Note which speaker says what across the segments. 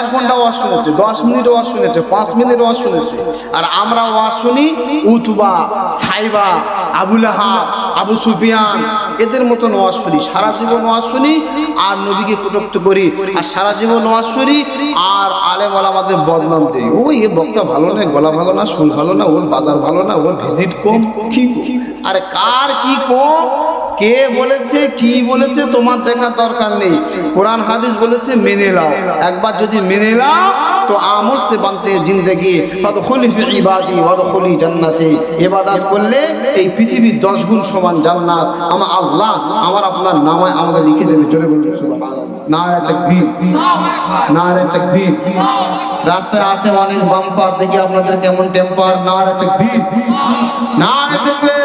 Speaker 1: এক ঘণ্টা ওয়াজ শুনেছে দশ মিনিট ওয়াজ শুনেছে পাঁচ মিনিট ওয়াজ শুনেছে। আর আমরা ওয়াজ শুনি উতবা সাইবা আবুল আবু সুফিয়ান এদের মতন ওয়াজ শুনি। সারা জীবন ওয়াজ শুনি আর নবীকে কটুক্ত করি। আর সারা জীবন ওয়াজ শুনি আর আলেম আমাদের বদনাম দেই। ও এ বক্তা ভালো না গলা ভালো না সুর ভালো না ওর বাজার ভালো না ওর ভিজিট কম। কি আরে কার কি কম? কে বলেছে, কি বলেছে, তোমার দেখার দরকার নেই। কোরআন, হাদিস বলেছে, মেনে নাও। একবার যদি মেনে নাও, তো আমল সে বানতে জিন্দগি। ইবাদি ওয়াদখলি জান্নাতি। ইবাদত করলে এই পৃথিবীর দশ গুণ সমান জান্নাত। আমার আল্লাহ আমার আপনার নামায় আমাকে লিখে দেবে। জোরে বলতে সুবহানাল্লাহ। নারে তাকবীর। নারে তাকবীর। রাস্তায় আছে অনেক বাম্পার দেখি আপনাদের কেমন টেম্পার নারে তাকবীর। নারে তাকবীর।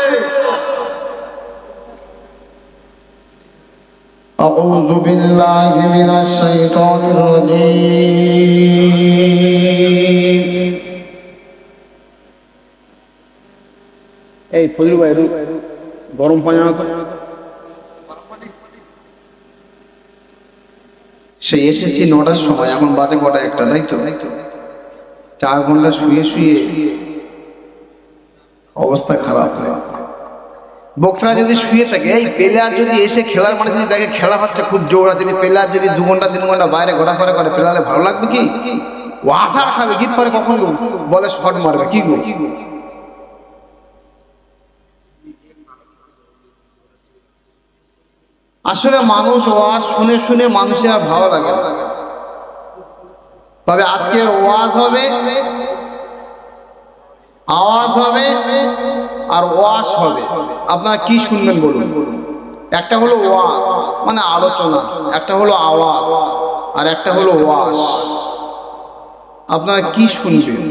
Speaker 1: أعوذ بالله من الشيطان الرجيم এই ফজলু ভাই একটু গরম পানি আনো তো সে এসেছি নটার সময় এখন বাজে কটা একটা তাই তো চার ঘন্টা শুয়ে শুয়ে অবস্থা খারাপ খারাপ বক্তা যদি শুয়ে থাকে, এই প্লেয়ার যদি এসে খেলার মানে যদি দেখে খেলা হচ্ছে খুব জোড়া যদি প্লেয়ার যদি দু ঘণ্টা, তিন ঘণ্টা বাইরে ঘোরাফেরা করে প্লেয়ারে ভালো লাগবে কি? ও আশার খাবে গিট পরে কখন বলে শট মারবে, কি গো? আসলে মানুষ ওয়াজ শুনে শুনে মানুষের আর ভালো লাগে তবে আজকে ওয়াজ হবে, আওয়াজ হবে আর ওয়াশ হবে। আপনারা কি শুনবেন বলুন? একটা হলো ওয়াজ মানে আলোচনা। একটা হলো আওয়াজ, আর একটা হলো ওয়াশ। আপনারা কি শুনবেন?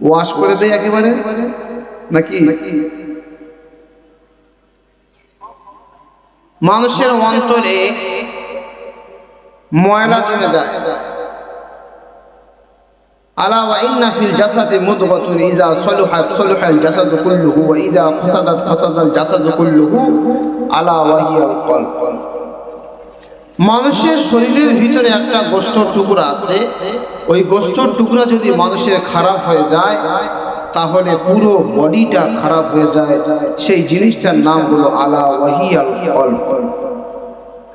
Speaker 1: ওয়াশ করে দেয় একেবারে? নাকি? মানুষের অন্তরে ময়লা জমে যায়। আলা মানুষের শরীরের ভিতরে একটা গোস্তর টুকরা আছে। ওই গোস্তর টুকরা যদি মানুষের খারাপ হয়ে যায়, তাহলে পুরো বডিটা খারাপ হয়ে যায়। সেই জিনিসটার নাম হলো আলা ওয়াহিয়াল কলব।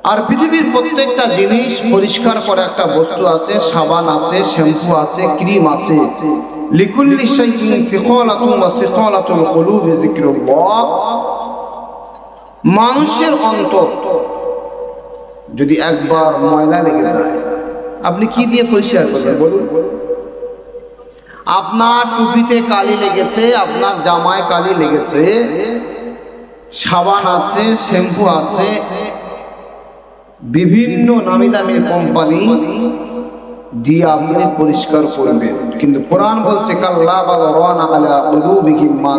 Speaker 1: আর পৃথিবীর প্রত্যেকটা জিনিস পরিষ্কার করা একটা বস্তু আছে, সাবান আছে, শ্যাম্পু আছে, ক্রিম আছে। মানুষের অন্তর যদি একবার ময়লা লেগে যায়, আপনি কি দিয়ে পরিষ্কার করবেন, বলুন? আপনার টুপিতে কালি লেগেছে, আপনার জামায় কালি লেগেছে, সাবান আছে, শ্যাম্পু আছে বিভিন্ন নামি দামি কোম্পানি দিয়ে আপনি পরিষ্কার করবেন। কিন্তু কোরআন বলছে কুলুবিহিম মা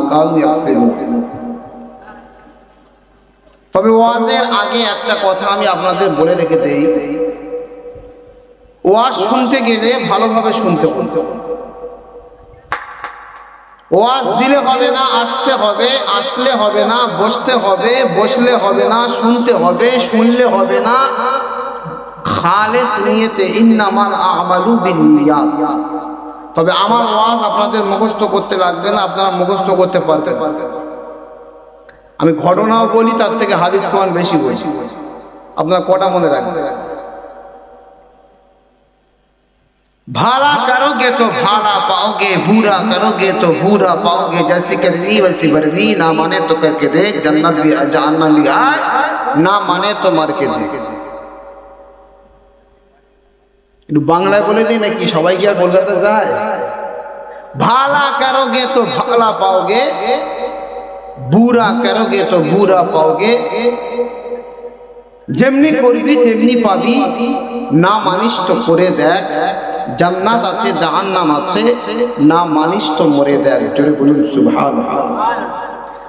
Speaker 1: তবে ওয়াজের আগে একটা কথা আমি আপনাদের বলে রেখে দেই। ওয়াজ শুনতে গেলে ভালোভাবে শুনতে হবে। ওয়াজ দিলে হবে না, আসতে হবে, আসলে হবে না, বসতে হবে, বসলে হবে না, শুনতে হবে, শুনলে হবে না। খালেস নিয়েতে ইন্নামাল আমালু বিনিয়াত। তবে আমার ওয়াজ আপনাদের মুখস্থ করতে লাগবে না, আপনারা মুখস্থ করতে পারতে পারবেন। আমি ঘটনাও বলি, তার থেকে হাদিস কোরআন বেশি বলি। আপনারা কটা মনে রাখবেন? ভাড়া तो भाड़ा पाओगे बुरा करोगे तो बुरा पाओगे जैसी करनी वैसी भरनी ना माने तो करके देख जन्नत भी जानना भी आए ना माने तो मर के देख একটু বাংলায় বলে দিই নাকি সবাই কি আর কলকাতা যায় ভালা করোগে তো ভালা পাওগে বুরা করোগে তো বুরা পাওগে যেমনি করবি তেমনি পাবি না মানিস তো করে দেখ জান্নাত আছে, জাহান্নাম আছে, না মানিস তো মরে দেয়, জোরে বলুন সুভান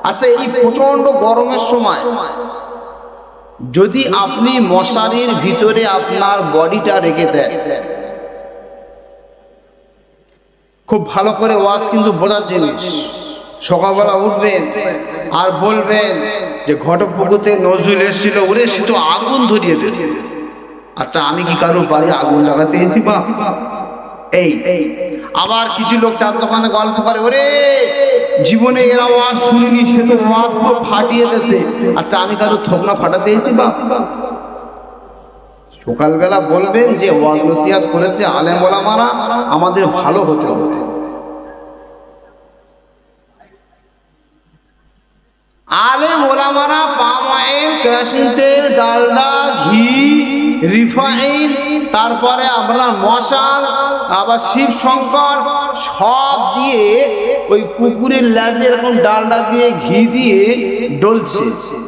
Speaker 1: আচ্ছা এই প্রচণ্ড গরমের সময়, যদি আপনি মশারির ভিতরে আপনার বডিটা রেখে দেন, খুব ভালো করে ওয়াশ কিন্তু বোঝার জিনিস, সকালবেলা উঠবেন আর বলবেন যে ঘটপুকুতে নজরুল এসেছিল ওরে সে তো আগুন ধরিয়ে দিয়েছে। আচ্ছা আমি কি কারও বাড়ি আগুন লাগাতে এসেছি বা এই এই, আবার কিছু লোক চার দোকানে গল্প করে, ওরে, জীবনে এর আওয়াজ শুনিনি, সে তো আওয়াজ পুরো ফাটিয়ে দিয়েছে। আচ্ছা আমি কারও থোকনা ফাটাতে এসেছি বা সকালবেলা বলবেন যে ওয়াজ নসিহাত করেছে আলেম ওলামারা, আমাদের ভালো হতে হবে। আলেম ওলামারা পাম অয়েল কেরাসিন তেল ডালডা, ঘি রিফাইন, তারপরে আপনার মশাল, আবার শিব শঙ্কর সব দিয়ে ওই কুকুরের ল্যাজে এরকম ডালডা দিয়ে ঘি দিয়ে ডলছে।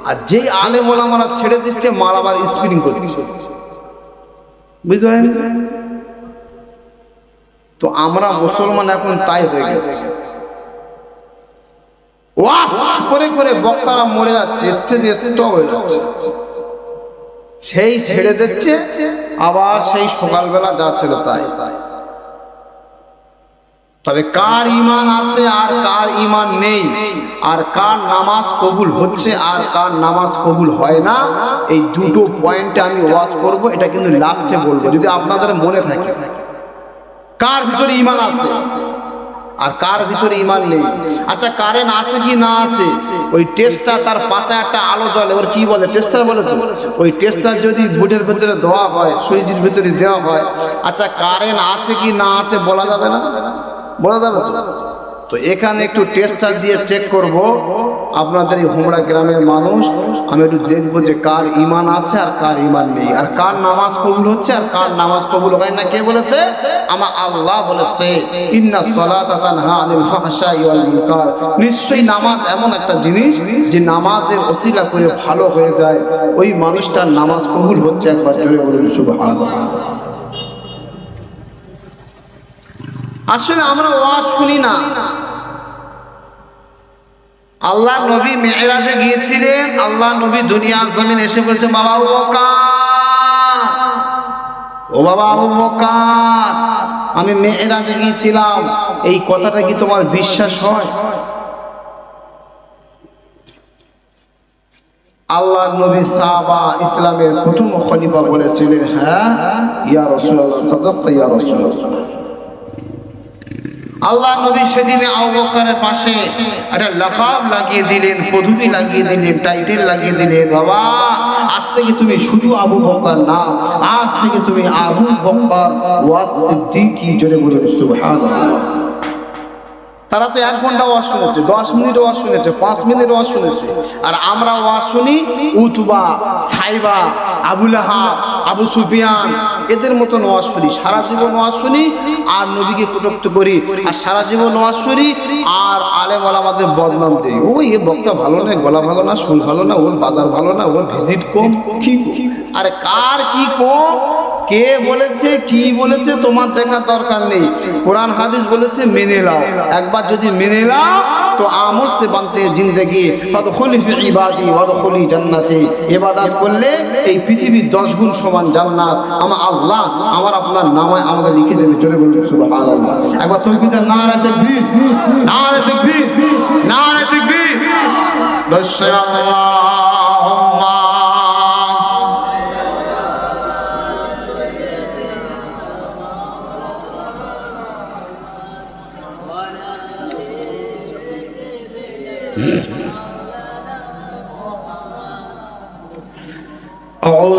Speaker 1: আর যেই আলে আলেম ওলামারা ছেড়ে দিচ্ছে মাল আবার স্পিনিং করছে। বুঝতে পারেন তো আমরা মুসলমান এখন তাই হয়ে গেছে। ওয়াস করে করে বক্তারা মরে যাচ্ছে স্টেজে স্টপ হয়ে যাচ্ছে। সেই ছেড়ে যাচ্ছে, আবার সেই সকালবেলা যা ছিল তাই। তবে কার ইমান আছে আর কার ইমান নেই? আর কার নামাজ কবুল হচ্ছে আর কার নামাজ কবুল হয় না? এই দুটো পয়েন্টে আমি ওয়াজ করব, এটা কিন্তু লাস্টে বলব, যদি আপনাদের মনে থাকে। কার ভিতরে ইমান আছে? আর কার ভিতরে ইমান নেই? আচ্ছা কারেন্ট আছে কি না আছে? ওই টেস্টটা তার পাশে একটা আলো জ্বলে, ওর কি বলে? টেস্টার বলে ওই টেস্টার যদি ভোটের ভিতরে দেওয়া হয় সুইচের ভিতরে দেওয়া হয় আচ্ছা কারেন্ট আছে কি না আছে বলা যাবে না? বলা যাবে তো? তো এখানে একটু টেস্টার দিয়ে চেক করব। আপনাদের এই হোমড়া গ্রামের মানুষ, আমি একটু দেখব যে কার ইমান আছে আর কার ইমান নেই। আর কার নামাজ কবুল হচ্ছে আর কার নামাজ কবুল হয় না, কে বলেছে? আমার আল্লাহ বলেছে, ইন্না সলাতা তানহা আনিল ফাহশাই ওয়াল মুনকার। নিশ্চয়ই নামাজ এমন একটা জিনিস যে নামাজের ওসিলা করে ভালো হয়ে যায়। ওই মানুষটার নামাজ কবুল হচ্ছে একবার বলুন আসলে আমরা ওয়াজ শুনি না। আল্লাহ নবী মেয়েরাজে গিয়েছিলেন, আল্লাহ নবী দুনিয়ার জমিন এসে বলছে, বাবা বকর, ও বাবা আবু বকর, আমি মেয়েরাজে গিয়েছিলাম, এই কথাটা কি তোমার বিশ্বাস হয়? আল্লাহ নবী সাহাবা ইসলামের প্রথম খলিফা বলেছিলেন হ্যাঁ ইয়া রাসূলুল্লাহ সাদাক্তা ইয়া রাসূলুল্লাহ। আল্লাহ নবী সেদিনে আবু বকরের পাশে একটা লাকাব লাগিয়ে দিলেন পদবি লাগিয়ে দিলেন, টাইটেল লাগিয়ে দিলেন। বাবা, আজ থেকে তুমি শুধু আবু বকর না, আজ থেকে তুমি আবু বকর ওয়াস সিদ্দিকী জোরে বলুন, সুবহানাল্লাহ। তারা তো এক ঘণ্টা ওয়াজ শুনেছে, দশ মিনিট ওয়াজ শুনেছে, পাঁচ মিনিট ওয়াজ শুনেছে। আর আমরা ওয়াজ শুনি উতবা, সাইবা, আবুল আবু সুফিয়ান এদের মতো ওয়াজ শুনি সারা জীবন ওয়াজ শুনি আর নবীকে কটুক্ত করি। আর সারা জীবন ওয়াজ শুনি আর আলেম আমাদের বদনাম দেই ও এ বক্তা ভালো না, গলা ভালো না সুর ভালো না, ওর বাজার ভালো না, ওর ভিজিট কম। কি আরে কার কি কম কে বলেছে, কি বলেছে, তোমার দেখার দরকার নেই। কোরআন, হাদিস বলেছে, মেনে নাও। একবার যদি মেনে নাও, তো আমল সে বানতে জিন্দগি। ফাদখুলি ফি ইবাদি, ওয়াদখুলি জান্নাতি। ইবাদত করলে এই পৃথিবীর দশ গুণ সমান জান্নাত। আমার আল্লাহ আমার আপনার নামায় আমাকে লিখে দেবে চলে বলতে সুবহানাল্লাহ। একবার তৌহিদ নারা তাকবীর নারা তাকবীর নারা তাকবীর। দশ আল্লাহুম্মা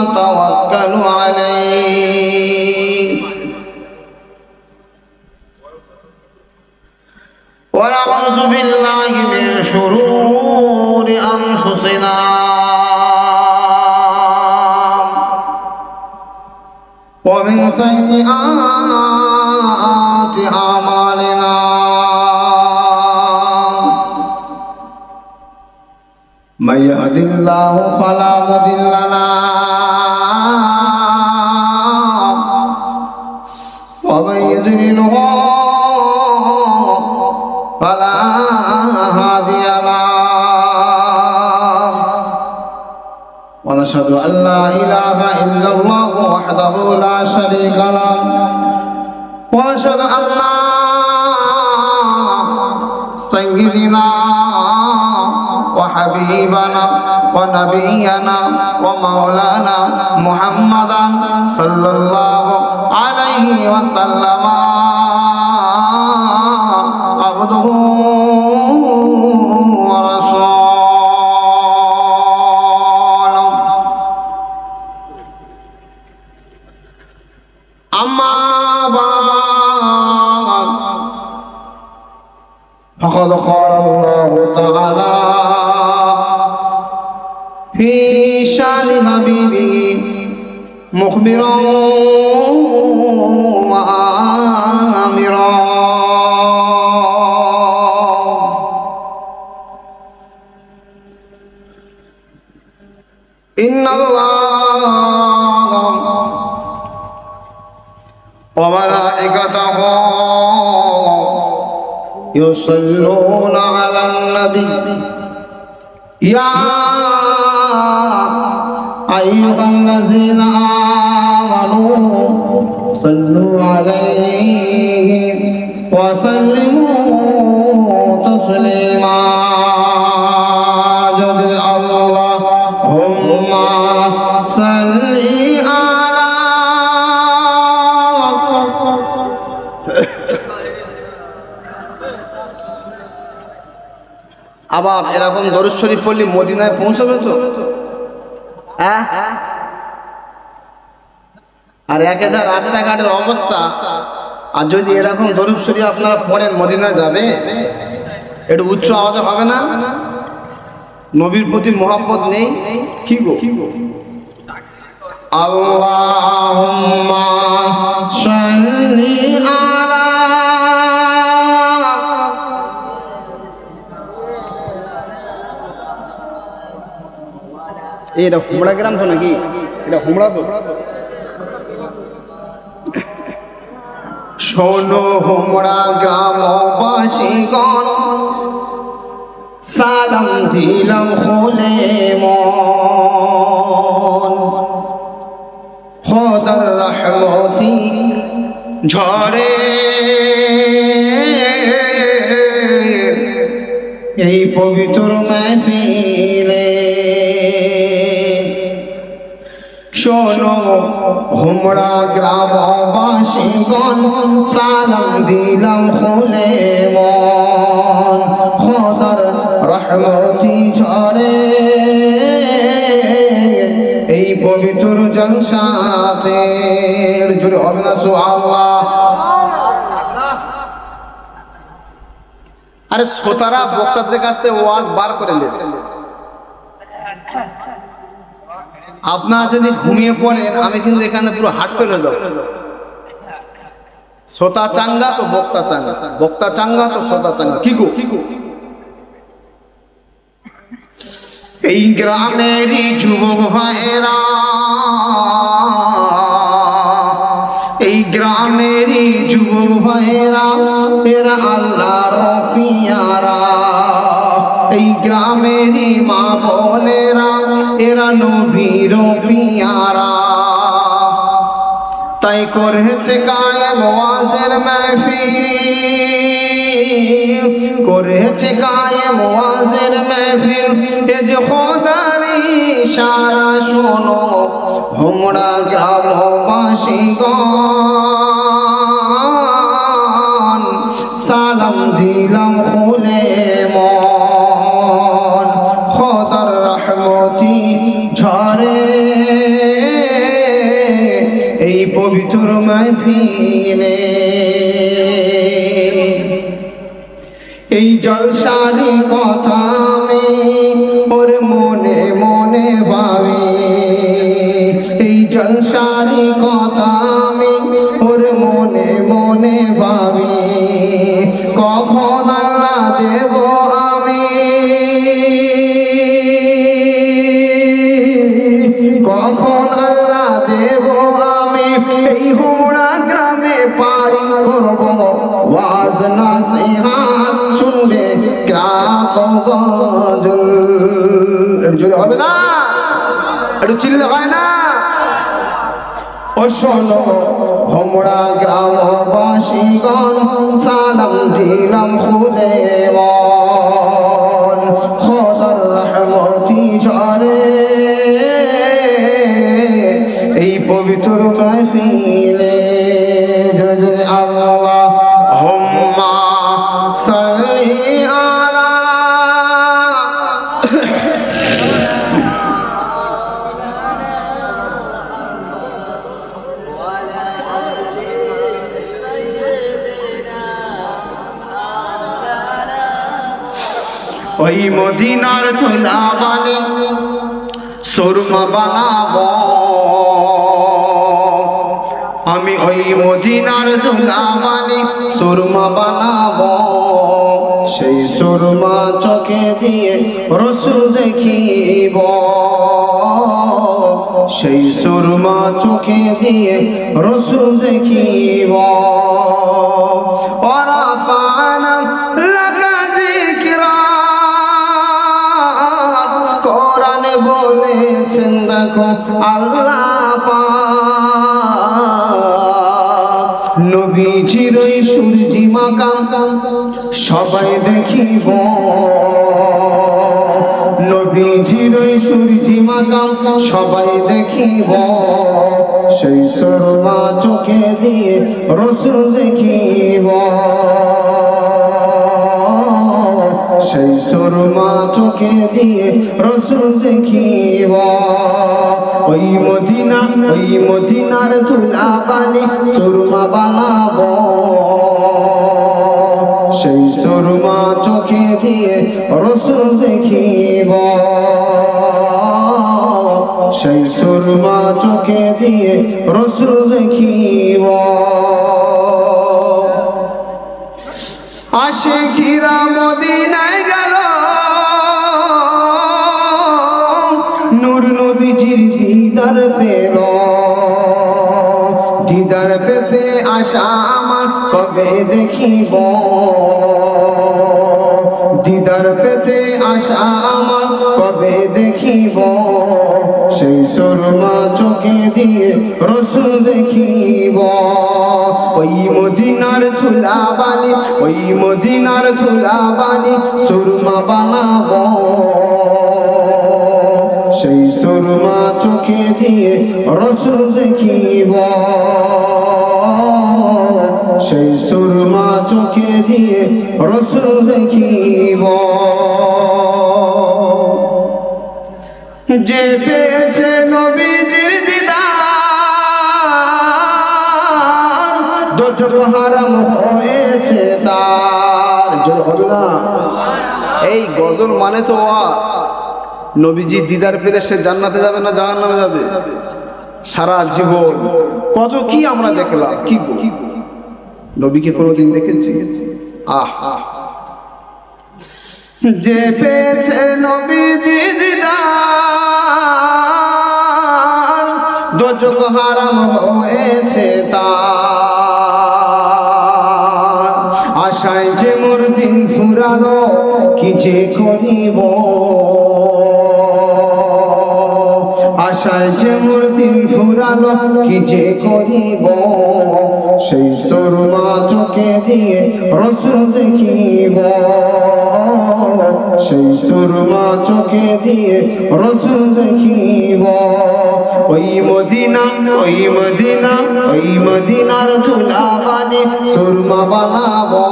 Speaker 1: وتوكلوا عليه ونعوذ بالله من شرور أنفسنا ومن سيئات أعمالنا من يهد الله فلا مضل له ومن يضلله فلا هادي له ونشهد أن لا إله إلا الله وحده لا شريك له ونشهد أن سيدنا وحبيبنا ونبينا ومولانا محمدا صلى الله عليه وسلم. عبده ورسوله. أما فقد قال الله تعالى شان حبيبه مخبرا وآمرا. إن الله وملائكته يصلون على النبي. يا أيها الذين آمنوا صلوا عليه وسلموا تسليما جل اللهم صل على আবার এরকম দরুদ শরীফ পড়লে মদিনায় পৌঁছবে তো আর একে যা রাস্তাঘাটের অবস্থা। আর যদি এরকম দরুদ শরীফ আপনারা পড়েন মদিনায় যাবে একটু উচ্চ আওয়াজে হবে না? নবীর প্রতি মোহাম্মত নেই? কি গো? কি গো এটা হুমড়া গ্রাম তো নাকি? এটা হুমড়া তো? শোনো হুমড়া গ্রামবাসীগণ সালাম দিলাম খুলে মন। খোদার রহমতি ঝরে। এই পবিত্র মেহফিলে শোনো হুমড়া গ্রামবাসীগণ সালাম দিলাম খুলে মন। খোদার রহমতি ঝরে। এই পবিত্র জলসাতে জুড়ে হবে না আল্লাহ আরে শ্রোতারা বক্তাদের কাছ থেকে ওয়াজ বার করে নেবে। আপনারা যদি ঘুমিয়ে পড়েন, আমি কিন্তু এখানে পুরো হাট দেবো। শ্রোতা চাঙ্গা তো বক্তা চাঙ্গা। বক্তা চাঙ্গা তো শ্রোতা চাঙ্গা। কি গো? কি গো এই গ্রামেরই যুবক ভাইরা এই গ্রামেরই যুবক ভাইরা এরা আল্লাহর পিয়ারা। এই গ্রামেরই মা বোনেরা, এরা নবীর পিয়ারা। তাই করেছে কায়েম ওয়াজের মাহফিল, করেছে কায়েম ওয়াজের মাহফিল। এ যে খোদারি সারা শোনো, হোমড়া গ্রামবাসীগণ এই শোনো হোমরা গ্রামবাসীগণ সালাম দিলাম খুলে আমি ওই মদিনার ধুলা মানে সুরমা বানাবো। সেই সুরমা চোখে দিয়ে রসুল দেখিব। সেই সুরমা চোখে দিয়ে রসুল দেখিব। আল্লাহ সবাই দেখিব। নবীজির সূর্যি মাকাম, সবাই দেখিব। সেই সরমা চোখে দিয়ে রসুল দেখিব। সেই সুরমা চোখে দিয়ে রসুল দেখিব। ওই মদিনা, ওই মদিনার তুলা বালি সুরমা বানাবো। সুরমা চোখে দিয়ে রসুল দেখিব। সেই সুরমা চোখে দিয়ে রসুল দেখিব। আসে ঘিরা মদিনায় গেল। নূর নবীজির দিদার পেল। দিদার পেতে আশা আমার কবে দেখিব? দিদার পেতে আশা আমার কবে দেখিব? সেই সুরমা চোখে দিয়ে রসুল দেখিব। ওই মদিনার ধুলা বানি ওই মদিনার ধুলা বানি সুরমা বানাবো। সেই সুরমা চোখে দিয়ে রসুল দেখিব। সেই সুরমা চোখে দিয়ে রসুল দেখিব। যে পেয়েছে নবীজির দিদার দোজক হারাম হয়েছে তার। না। এই গজল মানে তো ওয়াজ। নবীজি দিদার পেরে সে জান্নাতে যাবে না জাহান্নামে যাবে? সারা জীবন। কত কি আমরা দেখলাম? কি? নবীকে কোনোদিন দেখেছি? আহ আহ। যে পেয়েছে নবীজি দিদার দোজক হারাম হয়েছে তার। আশায় যে মোর দিন ফুরালো, কি যে করিব? আশায় যে মোর দিন ফুরালো, কি যে করিব? সেই সরমা চোখে দিয়ে রসুল দেখিব। সেই সুরমা চোখে দিয়ে রসুল দেখিব। ওই মদিনা ওই মদিনা, ওই মদিনার ধুলা বানি সুরমা বানাবো।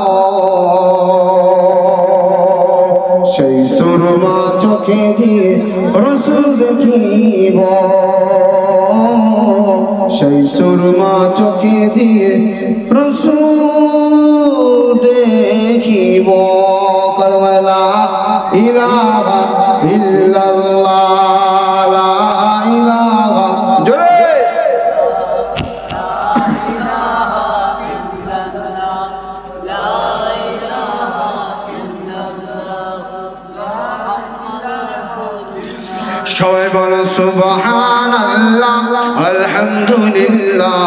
Speaker 1: সেই সুরমা চোখে দিয়ে রসুল দেখিব। সেই সুরমা চোখে দিয়ে রসুল সবাই বলো সুবহান আল্লাহ আলহামদুলিল্লাহ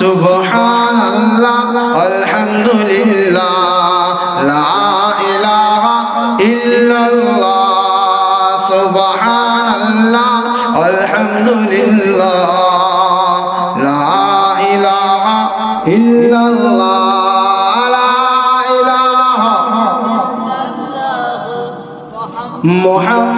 Speaker 1: সুবহান আল্লাহ আলহামদুলিল্লাহ লা ইলাহা ইল্লাল্লাহ সুবহান আল্লাহ আলহামদুলিল্লাহ রাসূলুল্লাহ